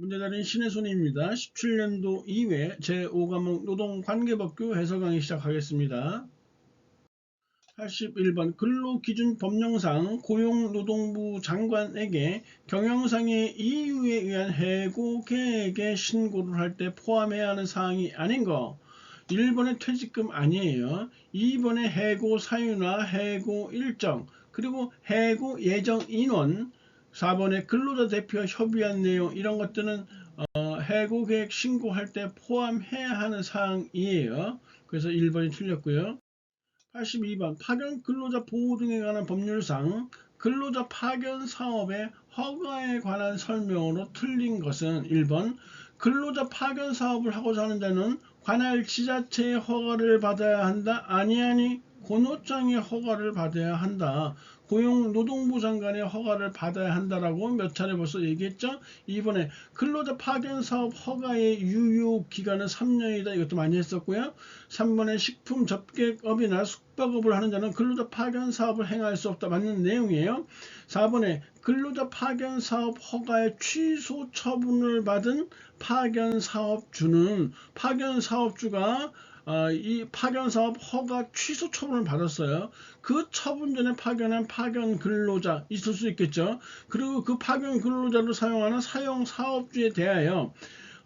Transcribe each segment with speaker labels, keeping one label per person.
Speaker 1: 문제다른 신의 손입니다. 17년도 2회 제5과목 노동관계법규 해설 강의 시작하겠습니다. 81번 근로기준 법령상 고용노동부 장관에게 경영상의 이유에 의한 해고 계획에 신고를 할 때 포함해야 하는 사항이 아닌 거 1번의 퇴직금 아니에요. 2번의 해고 사유나 해고 일정 그리고 해고 예정 인원 4번에 근로자 대표와 협의한 내용 이런 것들은 어, 해고 계획 신고할 때 포함해야 하는 사항이에요. 그래서 1번이 틀렸고요. 82번 파견 근로자 보호 등에 관한 법률상 근로자 파견 사업의 허가에 관한 설명으로 틀린 것은 1번 근로자 파견 사업을 하고자 하는 자는 관할 지자체의 허가를 받아야 한다. 아니 아니 고노장의 허가를 받아야 한다. 고용 노동부 장관의 허가를 받아야 한다라고 몇 차례 벌써 얘기했죠. 이번에 근로자 파견 사업 허가의 유효 기간은 3년이다. 이것도 많이 했었고요. 3번에 식품 접객업이나 숙박업을 하는 자는 근로자 파견 사업을 행할 수 없다. 맞는 내용이에요. 4번에 근로자 파견 사업 허가의 취소 처분을 받은 파견 사업주는 파견 사업주가 어, 이 파견 사업 허가 취소 처분을 받았어요. 그 처분 전에 파견한 파견 근로자 있을 수 있겠죠. 그리고 그 파견 근로자를 사용하는 사용 사업주에 대하여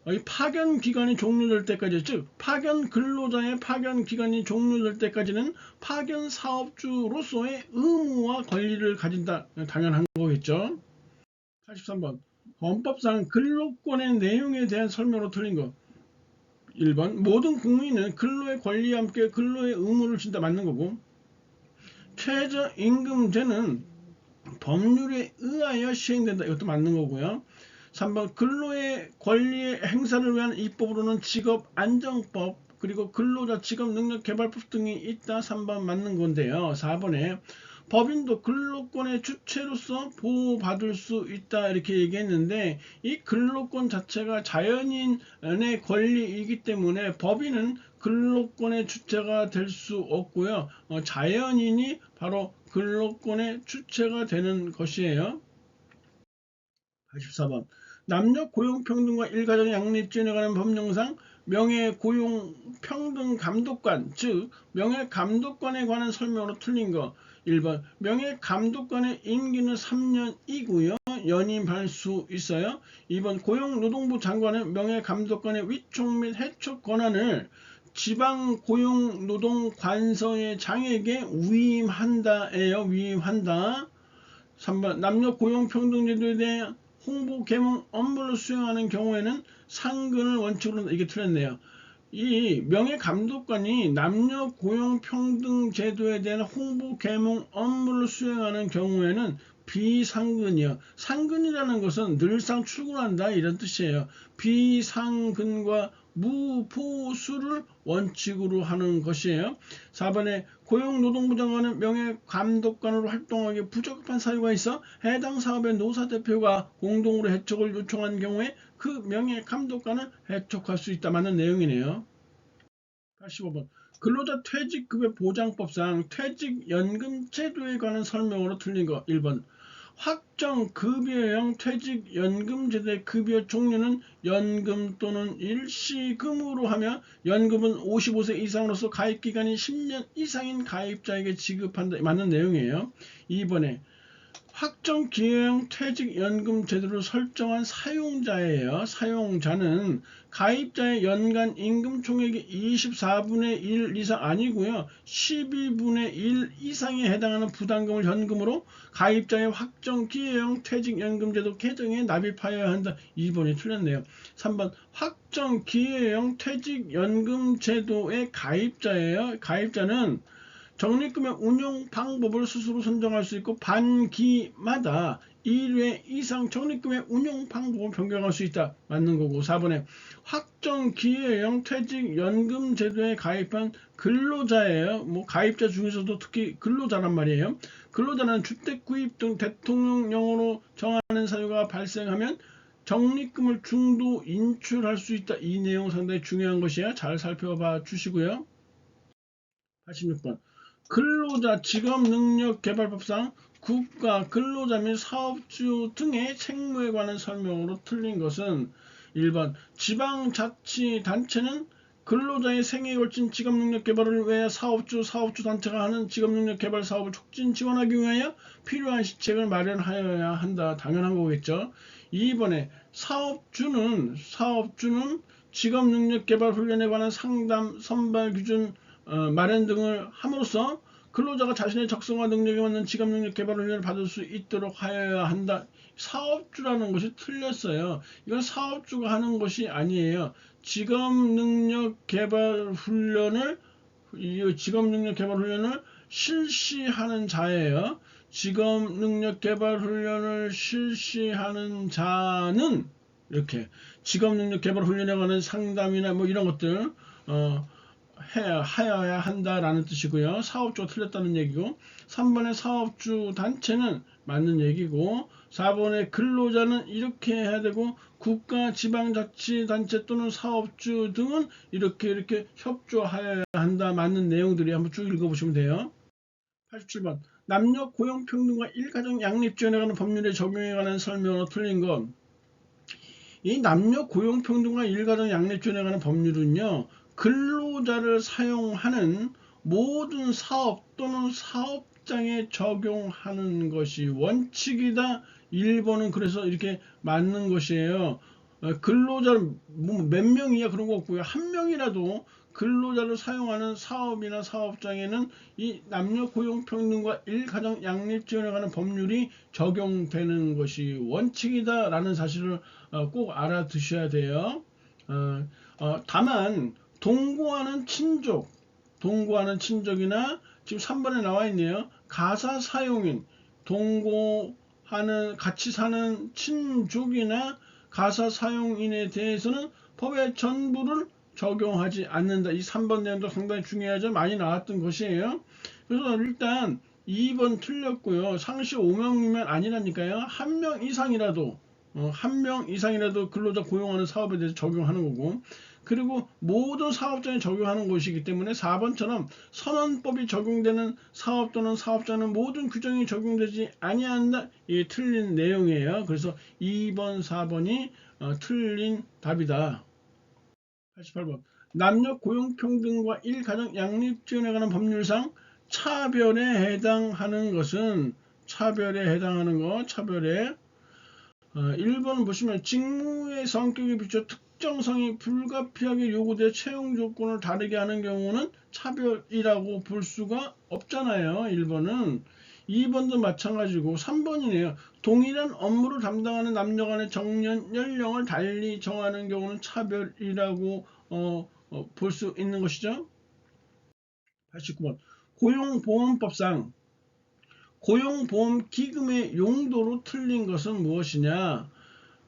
Speaker 1: 이 파견 기간이 종료될 때까지 즉 파견 근로자의 파견 기간이 종료될 때까지는 파견 사업주로서의 의무와 권리를 가진다 당연한 거겠죠. 83번 헌법상 근로권의 내용에 대한 설명으로 틀린 거 1번 모든 국민은 근로의 권리와 함께 근로의 의무를 진다 맞는 거고 최저임금제는 법률에 의하여 시행된다. 이것도 맞는 거고요. 3번 근로의 권리의 행사를 위한 입법으로는 직업안정법 그리고 근로자 직업능력개발법 등이 있다. 3번 맞는 건데요. 4번에 법인도 근로권의 주체로서 보호받을 수 있다 이렇게 얘기했는데 이 근로권 자체가 자연인의 권리이기 때문에 법인은 근로권의 주체가 될 수 없고요. 어, 자연인이 바로 근로권의 주체가 되는 것이에요. 84번 남녀 고용평등과 일가정 양립지원에 관한 법령상 명예고용평등감독관 즉 명예감독관에 관한 설명으로 틀린 거 1번 명예 감독관의 임기는 3년이고요. 연임 할수 있어요. 2번 고용노동부 장관은 명예 감독관의 위촉 및 해촉 권한을 지방 고용노동관서의 장에게 위임한다예요. 위임한다. 3번 남녀 고용평등제도에 대해 홍보 개몽 업무를 수행하는 경우에는 상근을 원칙으로 이게 틀렸네요. 이 명예감독관이 남녀 고용평등 제도에 대한 홍보 개몽 업무를 수행하는 경우에는 비상근이요. 상근이라는 것은 늘상 출근한다 이런 뜻이에요. 비상근과 무보수를 원칙으로 하는 것이에요. 4번에 고용노동부 장관은 명예감독관으로 활동하기 부적합한 사유가 있어 해당 사업의 노사대표가 공동으로 해촉을 요청한 경우에 그 명예 감독관을 해촉할 수 있다 맞는 내용이네요. 85번 근로자 퇴직급여 보장법상 퇴직연금 제도에 관한 설명으로 틀린 거 1번 확정 급여형 퇴직연금 제도의 급여 종류는 연금 또는 일시금으로 하며 연금은 55세 이상으로서 가입기간이 10년 이상인 가입자에게 지급한다 맞는 내용이에요. 2번에 확정 기회형 퇴직연금 제도를 설정한 사용자예요. 사용자는 가입자의 연간 임금 총액의 24분의 1 이상 아니고요. 12분의 1 이상에 해당하는 부담금을 현금으로 가입자의 확정 기회형 퇴직연금 제도 개정에 납입하여야 한다. 2번이 틀렸네요. 3번 확정 기회형 퇴직연금 제도의 가입자예요. 가입자는 적립금의 운용 방법을 스스로 선정할 수 있고 반기마다 1회 이상 적립금의 운용 방법을 변경할 수 있다. 맞는 거고 4번에 확정 기회형 퇴직연금 제도에 가입한 근로자예요. 뭐 가입자 중에서도 특히 근로자란 말이에요. 근로자는 주택 구입 등 대통령령으로 정하는 사유가 발생하면 적립금을 중도 인출할 수 있다. 이 내용 상당히 중요한 것이야. 잘 살펴봐 주시고요. 86번 근로자 직업능력개발법상 국가, 근로자 및 사업주 등의 책무에 관한 설명으로 틀린 것은 1번 지방자치단체는 근로자의 생애에 걸친 직업능력 개발을 위해 사업주, 사업주 단체가 하는 직업능력 개발 사업을 촉진 지원하기 위하여 필요한 시책을 마련하여야 한다. 당연한 거겠죠. 2번에 사업주는 사업주는 직업능력 개발 훈련에 관한 상담, 선발 기준 어, 마련 등을 함으로써 근로자가 자신의 적성과 능력에 맞는 직업 능력 개발 훈련을 받을 수 있도록 하여야 한다. 사업주라는 것이 틀렸어요. 이건 사업주가 하는 것이 아니에요. 직업 능력 개발 훈련을 이 직업 능력 개발 훈련을 실시하는 자예요. 직업 능력 개발 훈련을 실시하는 자는 이렇게 직업 능력 개발 훈련에 관한 상담이나 뭐 이런 것들 어, 하여야 한다라는 뜻이고요. 사업주가 틀렸다는 얘기고 3번의 사업주 단체는 맞는 얘기고 4번의 근로자는 이렇게 해야 되고 국가 지방자치단체 또는 사업주 등은 이렇게 이렇게 협조하여야 한다 맞는 내용들이 한번 쭉 읽어보시면 돼요. 87번 남녀 고용평등과 일가정 양립지원에 관한 법률의 적용에 관한 설명으로 틀린 것. 이 남녀 고용평등과 일가정 양립지원에 관한 법률은요. 근로자를 사용하는 모든 사업 또는 사업장에 적용하는 것이 원칙이다. 1번은 그래서 이렇게 맞는 것이에요. 어, 근로자 뭐몇 명이야 그런 거 없고요. 한 명이라도 근로자를 사용하는 사업이나 사업장에는 이 남녀 고용 평등과 일가정 양립 지원에 관한 법률이 적용되는 것이 원칙이다라는 사실을 어, 꼭 알아두셔야 돼요. 어, 어, 다만 동거하는 친족, 동거하는 친족이나 지금 3번에 나와 있네요. 가사 사용인, 동거하는 같이 사는 친족이나 가사 사용인에 대해서는 법의 전부를 적용하지 않는다. 이 3번 내용도 상당히 중요하죠. 많이 나왔던 것이에요. 그래서 일단 2번 틀렸고요. 상시 5명이면 아니라니까요. 한 명 이상이라도 어, 한 명 이상이라도 근로자 고용하는 사업에 대해서 적용하는 거고 그리고 모든 사업장에 적용하는 것이기 때문에 4번처럼 선언법이 적용되는 사업 또는 사업자는 모든 규정이 적용되지 아니한다. 이게 틀린 내용이에요. 그래서 2번, 4번이 어, 틀린 답이다. 88번 남녀 고용평등과 일가정 양립지원에 관한 법률상 차별에 해당하는 것은 차별에 해당하는 것 차별에 어, 1번 보시면 직무의 성격에 비춰 특 정성이 불가피하게 요구돼 채용 조건을 다르게 하는 경우는 차별이라고 볼 수가 없잖아요. 1번은 2번도 마찬가지고 3번이네요. 동일한 업무를 담당하는 남녀 간의 정년 연령을 달리 정하는 경우는 차별이라고 어, 어, 볼 수 있는 것이죠. 89번 고용보험법상 고용보험 기금의 용도로 틀린 것은 무엇이냐?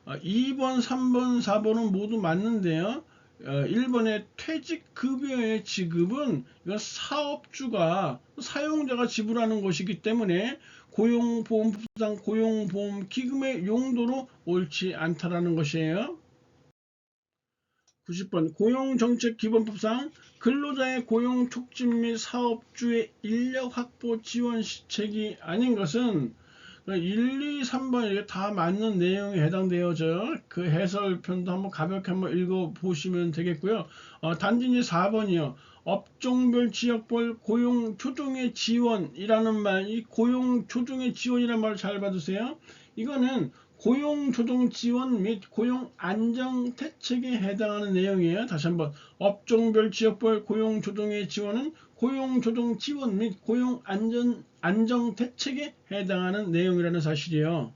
Speaker 1: 2번, 3번, 4번은 모두 맞는데요. 1번의 어, 퇴직급여의 지급은 이건 사업주가 사용자가 지불하는 것이기 때문에 고용보험법상 고용보험 기금의 용도로 옳지 않다라는 것이에요. 90번 고용정책기본법상 근로자의 고용 촉진 및 사업주의 인력 확보 지원 시책이 아닌 것은 1, 2, 3번 이게 다 맞는 내용에 해당되어져 그 해설편도 한번 가볍게 한번 읽어 보시면 되겠고요. 어, 단지 이제 4번이요. 업종별 지역별 고용 조정의 지원이라는 말, 이 고용 조정의 지원이라는 말을 잘 받으세요. 이거는 고용 조정 지원 및 고용 안정 대책에 해당하는 내용이에요. 다시 한번 업종별 지역별 고용 조정의 지원은 고용 조정 지원 및 고용 안전 안정 대책에 해당하는 내용이라는 사실이에요.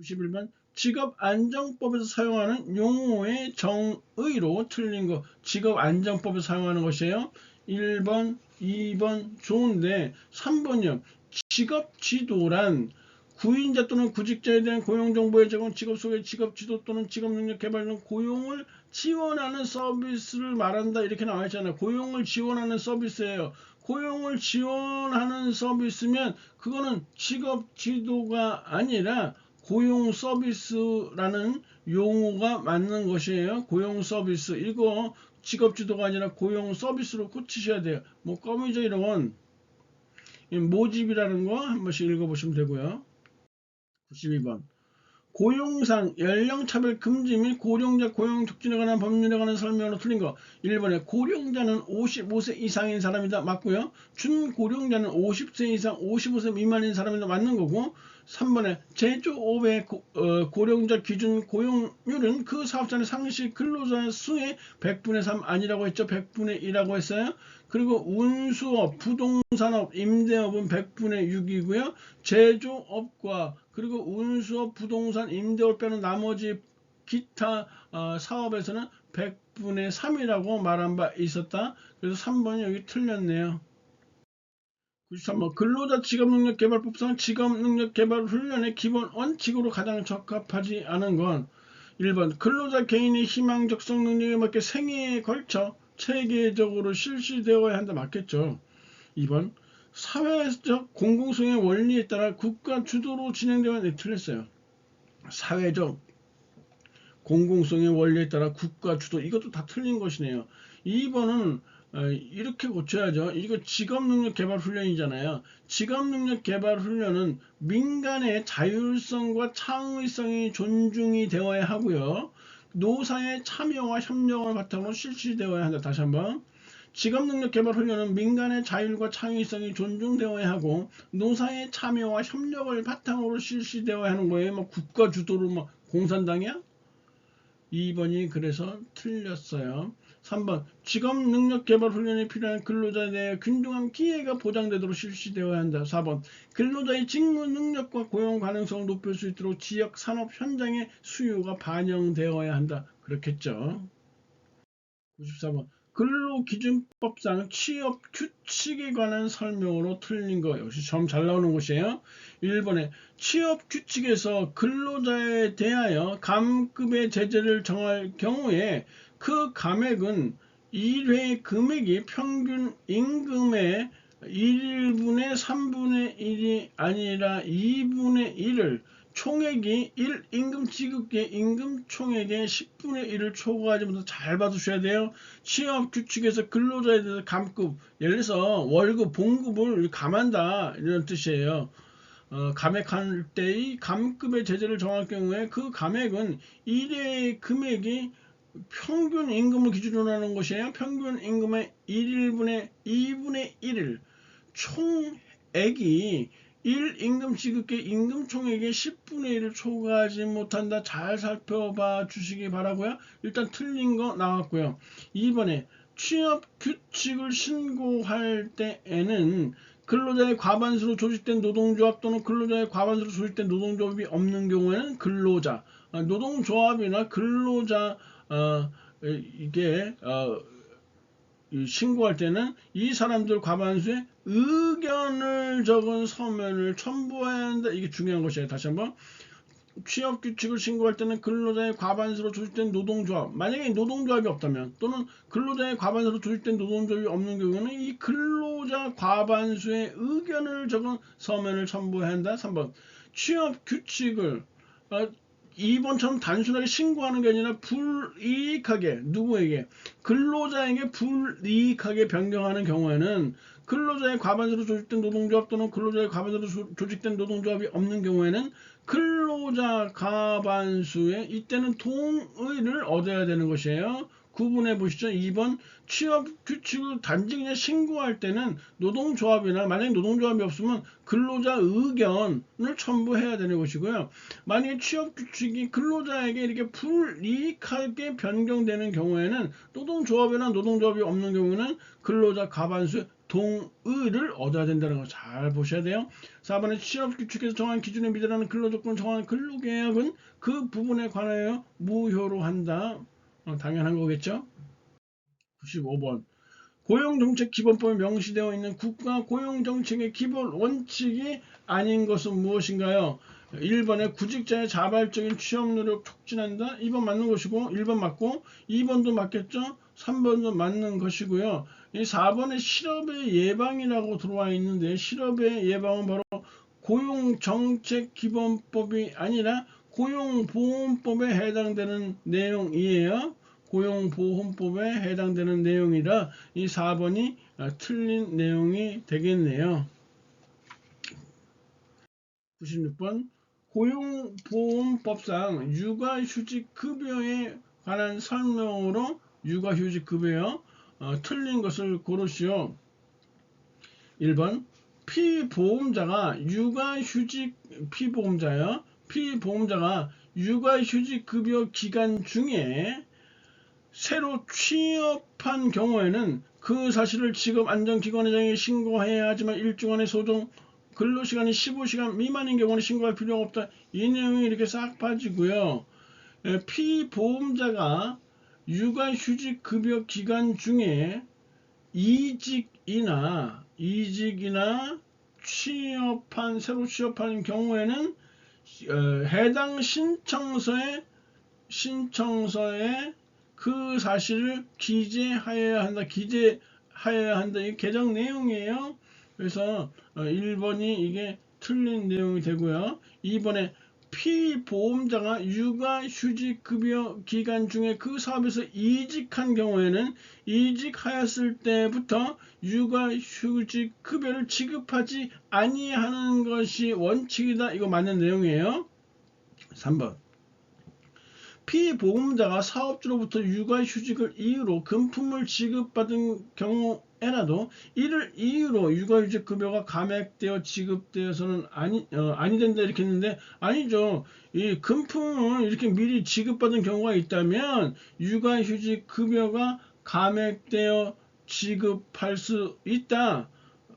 Speaker 1: 91번 직업안정법에서 사용하는 용어의 정의로 틀린 거 직업안정법에서 사용하는 것이에요. 1번, 2번 좋은데 3번이요. 직업지도란 구인자 또는 구직자에 대한 고용정보의 제공, 직업 소개, 직업 지도 또는 직업 능력 개발 등 고용을 지원하는 서비스를 말한다 이렇게 나와 있잖아요. 고용을 지원하는 서비스예요. 고용을 지원하는 서비스면 그거는 직업 지도가 아니라 고용 서비스라는 용어가 맞는 것이에요. 고용 서비스. 이거 직업 지도가 아니라 고용 서비스로 고치셔야 돼요. 뭐 껌이죠 이런 이 모집이라는 거 한 번씩 읽어보시면 되고요. 92번. 고용상 연령차별 금지 및 고령자 고용 촉진에 관한 법률에 관한 설명으로 틀린 거. 1번에 고령자는 55세 이상인 사람이다. 맞고요. 준고령자는 50세 이상 55세 미만인 사람이다. 맞는 거고 3번에 제조업의 고, 어, 고령자 기준 고용률은 그 사업자의 상시 근로자 수의 100분의 3 아니라고 했죠 100분의 2라고 했어요 그리고 운수업, 부동산업, 임대업은 100분의 6이고요. 제조업과 그리고 운수업, 부동산, 임대업 빼는 나머지 기타 어, 사업에서는 100분의 3이라고 말한 바 있었다. 그래서 3번이 여기 틀렸네요. 93번 근로자 직업능력 개발법상 직업능력 개발 훈련의 기본 원칙으로 가장 적합하지 않은 건 1번 근로자 개인의 희망 적성 능력에 맞게 생애에 걸쳐 체계적으로 실시되어야 한다 맞겠죠. 2번 사회적 공공성의 원리에 따라 국가 주도로 진행되어야 네, 틀렸어요. 사회적 공공성의 원리에 따라 국가 주도 이것도 다 틀린 것이네요. 2번은 어, 이렇게 고쳐야죠. 이거 직업능력 개발 훈련이잖아요. 직업능력 개발 훈련은 민간의 자율성과 창의성이 존중이 되어야 하고요. 노사의 참여와 협력을 바탕으로 실시되어야 한다. 다시 한번. 직업능력 개발 훈련은 민간의 자율과 창의성이 존중되어야 하고 노사의 참여와 협력을 바탕으로 실시되어야 하는 거예요. 뭐 국가 주도로 뭐 공산당이야? 2번이 그래서 틀렸어요. 3번 직업 능력 개발 훈련에 필요한 근로자에 대해 균등한 기회가 보장되도록 실시되어야 한다. 4번 근로자의 직무 능력과 고용 가능성을 높일 수 있도록 지역 산업 현장의 수요가 반영되어야 한다. 그렇겠죠. 94번 근로기준법상 취업 규칙에 관한 설명으로 틀린 거 역시 점 잘 나오는 곳이에요. 1번에 취업 규칙에서 근로자에 대하여 감급의 제재를 정할 경우에 그 감액은 1회 금액이 평균 임금의 1분의 3분의 1이 아니라 2분의 1을 총액이 1 임금 지급계 임금 총액의 10분의 1을 초과하지 못해 잘 봐두셔야 돼요. 취업 규칙에서 근로자에 대해서 감급, 예를 들어서 월급, 봉급을 감한다 이런 뜻이에요. 어, 감액할 때의 감급의 제재를 정할 경우에 그 감액은 1회 금액이 평균 임금을 기준으로 하는 것이에요. 평균 임금의 1분의 2분의 1을 총액이 1 임금 지급계 임금 총액의 10분의 1을 초과하지 못한다. 잘 살펴봐 주시기 바라고요. 일단 틀린 거 나왔고요. 2번에 취업 규칙을 신고할 때에는 근로자의 과반수로 조직된 노동조합 또는 근로자의 과반수로 조직된 노동조합이 없는 경우에는 근로자, 아, 노동조합이나 근로자 어, 이게 어, 신고할 때는 이 사람들 과반수의 의견을 적은 서면을 첨부해야 한다. 이게 중요한 것이에요. 다시 한번 취업 규칙을 신고할 때는 근로자의 과반수로 조직된 노동조합 만약에 노동조합이 없다면 또는 근로자의 과반수로 조직된 노동조합이 없는 경우는 이 근로자 과반수의 의견을 적은 서면을 첨부해야 한다. 3번 취업 규칙을 어, 2번처럼 단순하게 신고하는 게 아니라 불이익하게 누구에게 근로자에게 불이익하게 변경하는 경우에는 근로자의 과반수로 조직된 노동조합 또는 근로자의 과반수로 조직된 노동조합이 없는 경우에는 근로자 과반수의 이때는 동의를 얻어야 되는 것이에요. 구분해 보시죠. 2번 취업 규칙을 단지 그냥 신고할 때는 노동조합이나 만약에 노동조합이 없으면 근로자 의견을 첨부해야 되는 것이고요. 만약에 취업 규칙이 근로자에게 이렇게 불이익하게 변경되는 경우에는 노동조합이나 노동조합이 없는 경우는 근로자 과반수 동의를 얻어야 된다는 거 잘 보셔야 돼요. 4번에 취업 규칙에서 정한 기준에 미달하는 근로조건을 정한 근로계약은 그 부분에 관하여 무효로 한다. 어, 당연한 거겠죠? 95번 고용정책 기본법에 명시되어 있는 국가 고용정책의 기본 원칙이 아닌 것은 무엇인가요? 1번에 구직자의 자발적인 취업 노력 촉진한다. 2번 맞는 것이고 1번 맞고 2번도 맞겠죠? 3번도 맞는 것이고요. 이 4번에 실업의 예방이라고 들어와 있는데 실업의 예방은 바로 고용정책 기본법이 아니라 고용보험법에 해당되는 내용이에요. 고용보험법에 해당되는 내용이라 이 4번이 틀린 내용이 되겠네요. 96번 고용보험법상 육아휴직급여에 관한 설명으로 육아휴직급여 어, 틀린 것을 고르시오. 1번 피보험자가 육아휴직 피보험자요. 피보험자가 육아휴직급여 기간 중에 새로 취업한 경우에는 그 사실을 직업 안전기관장에 신고해야 하지만 일주간의 소정 근로시간이 15시간 미만인 경우는 신고할 필요가 없다. 이 내용이 이렇게 싹 빠지고요. 에, 피보험자가 육아휴직급여 기간 중에 이직이나 이직이나 취업한 새로 취업한 경우에는 어, 해당 신청서에 신청서에 그 사실을 기재하여야 한다. 기재하여야 한다. 이 개정 내용이에요. 그래서 어, 1번이 이게 틀린 내용이 되고요. 2번에 피보험자가 육아휴직급여 기간 중에 그 사업에서 이직한 경우에는 이직하였을 때부터 육아휴직급여를 지급하지 아니하는 것이 원칙이다. 이거 맞는 내용이에요. 3번 피보험자가 사업주로부터 육아휴직을 이유로 금품을 지급받은 경우 에라도 이를 이유로 육아휴직 급여가 감액되어 지급되어서는 아니 어, 아니 된다 이렇게 했는데 아니죠. 이 금품을 이렇게 미리 지급받은 경우가 있다면 육아휴직 급여가 감액되어 지급할 수 있다.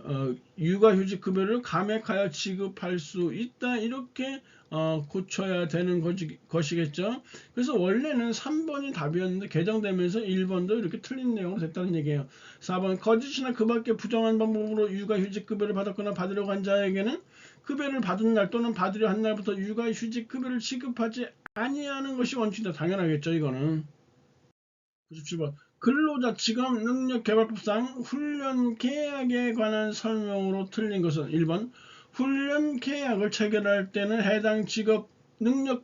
Speaker 1: 어, 육아휴직 급여를 감액하여 지급할 수 있다 이렇게 어, 고쳐야 되는 거지, 것이겠죠. 그래서 원래는 3번이 답이었는데 개정되면서 1번도 이렇게 틀린 내용으로 됐다는 얘기예요. 4번 거짓이나 그 밖에 부정한 방법으로 육아휴직 급여를 받았거나 받으려고 한 자에게는 급여를 받은 날 또는 받으려 한 날부터 육아휴직 급여를 지급하지 아니하는 것이 원칙이다. 당연하겠죠 이거는. 97번 근로자 직업 능력 개발법상 훈련 계약에 관한 설명으로 틀린 것은 1번 훈련 계약을 체결할 때는 해당 직업 능력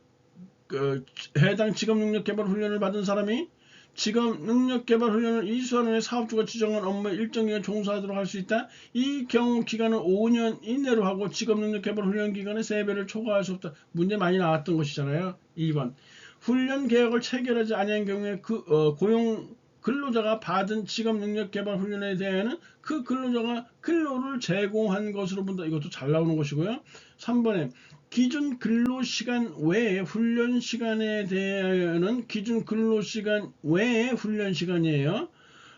Speaker 1: 그, 해당 직업 능력 개발 훈련을 받은 사람이 직업 능력 개발 훈련을 이수한 후에 사업주가 지정한 업무에 일정 기간 종사하도록 할 수 있다. 이 경우 기간은 5년 이내로 하고 직업 능력 개발 훈련 기간의 3배를 초과할 수 없다. 문제 많이 나왔던 것이잖아요. 2번 훈련 계약을 체결하지 아니한 경우에 그 어, 고용 근로자가 받은 직업 능력 개발 훈련에 대해는 그 근로자가 근로를 제공한 것으로 본다. 이것도 잘 나오는 것이고요. 3번에 기준 근로시간 외에 훈련 시간에 대하여는 기준 근로시간 외에 훈련 시간이에요.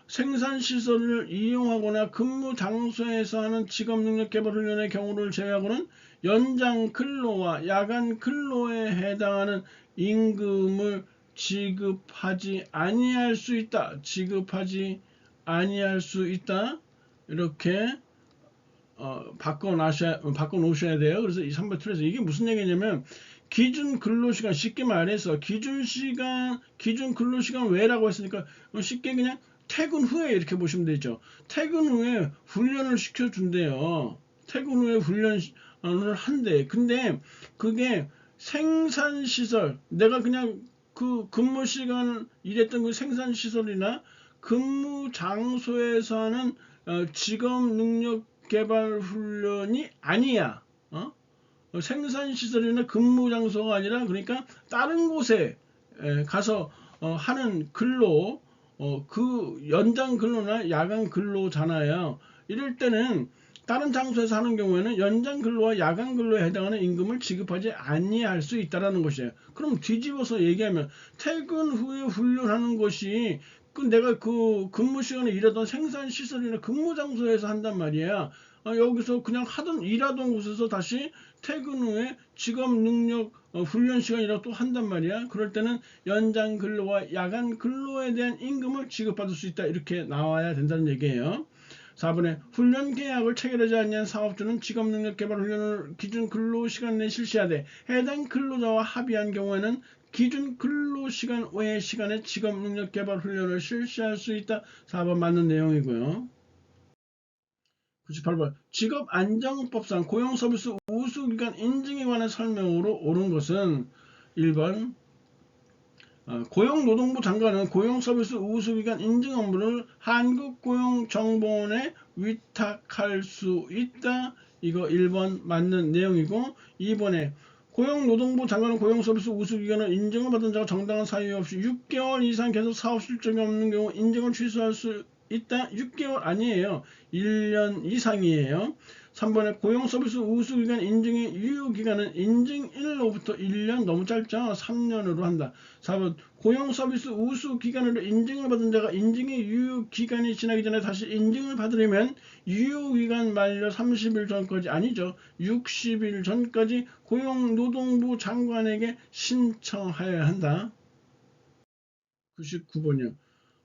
Speaker 1: 생산시설을 이용하거나 근무 장소에서 하는 직업능력개발훈련의 경우를 제외하고는 연장 근로와 야간 근로에 해당하는 임금을 지급하지 아니할 수 있다. 지급하지 아니할 수 있다. 이렇게 어, 바꿔 놔셔야 바꿔 놓으셔야 돼요. 그래서 이 3번 틀에서 이게 무슨 얘기냐면 기준 근로시간 쉽게 말해서 기준 시간 기준 근로시간 외라고 했으니까 쉽게 그냥 퇴근 후에 이렇게 보시면 되죠. 퇴근 후에 훈련을 시켜 준대요. 퇴근 후에 훈련을 한대. 근데 그게 생산 시설 내가 그냥 그 근무 시간 일했던 그 생산 시설이나 근무 장소에서 하는 어, 직업 능력 개발 훈련이 아니야. 어? 생산 시설이나 근무 장소가 아니라 그러니까 다른 곳에 에, 가서 어, 하는 근로 어, 그 연장 근로나 야간 근로잖아요. 이럴 때는 다른 장소에서 하는 경우에는 연장 근로와 야간 근로에 해당하는 임금을 지급하지 아니할 수 있다라는 것이에요. 그럼 뒤집어서 얘기하면 퇴근 후에 훈련하는 것이 그 내가 그 근무 시간에 일하던 생산 시설이나 근무 장소에서 한단 말이야. 아, 여기서 그냥 하던 일하던 곳에서 다시 퇴근 후에 직업 능력 어, 훈련 시간이라고 또 한단 말이야. 그럴 때는 연장 근로와 야간 근로에 대한 임금을 지급받을 수 있다. 이렇게 나와야 된다는 얘기예요. 4번에 훈련 계약을 체결하지 않는 사업주는 직업 능력 개발 훈련을 기준 근로 시간 내에 실시하되 해당 근로자와 합의한 경우에는 기준 근로 시간 외의 시간에 직업 능력 개발 훈련을 실시할 수 있다. 4번 맞는 내용이고요. 98번 직업안정법상 고용서비스 우수기간 인증에 관한 설명으로 옳은 것은 1번 어, 고용노동부 장관은 고용서비스 우수기간 인증 업무를 한국고용정보원에 위탁할 수 있다. 이거 1번 맞는 내용이고 2번에 고용노동부 장관은 고용서비스 우수기관을 인정을 받은 자가 정당한 사유 없이 6개월 이상 계속 사업 실적이 없는 경우 인정을 취소할 수 있다. 6개월 아니에요. 1년 이상이에요. 3번에 고용서비스 우수기관 인증의 유효기간은 인증일로부터 1년 너무 짧죠. 3년으로 한다. 4번 고용서비스 우수기관으로 인증을 받은 자가 인증의 유효기간이 지나기 전에 다시 인증을 받으려면 유효기간 만료 30일 전까지 아니죠. 60일 전까지 고용노동부 장관에게 신청하여야 한다. 99번이요.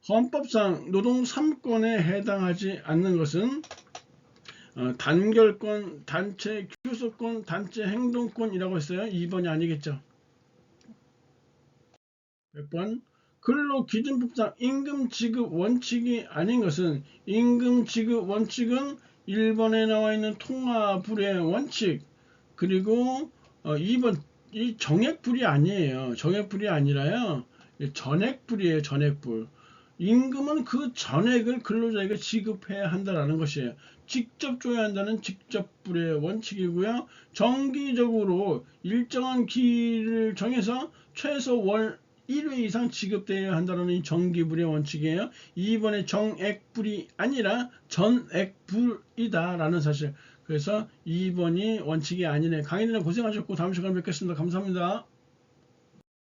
Speaker 1: 헌법상 노동 3권에 해당하지 않는 것은 어, 단결권, 단체 교섭권, 단체 행동권이라고 했어요. 2번이 아니겠죠. 100번 근로 기준법상 임금 지급 원칙이 아닌 것은 임금 지급 원칙은 1번에 나와 있는 통화불의 원칙 그리고 어, 2번 이 정액불이 아니에요. 정액불이 아니라요. 전액불이에요. 전액불. 임금은 그 전액을 근로자에게 지급해야 한다라는 것이에요. 직접 줘야 한다는 직접불의 원칙이고요. 정기적으로 일정한 기를 정해서 최소 월 1회 이상 지급되어야 한다는 이 정기불의 원칙이에요. 2번의 정액불이 아니라 전액불이다라는 사실. 그래서 2번이 원칙이 아니네. 강의는 고생하셨고 다음 시간에 뵙겠습니다. 감사합니다.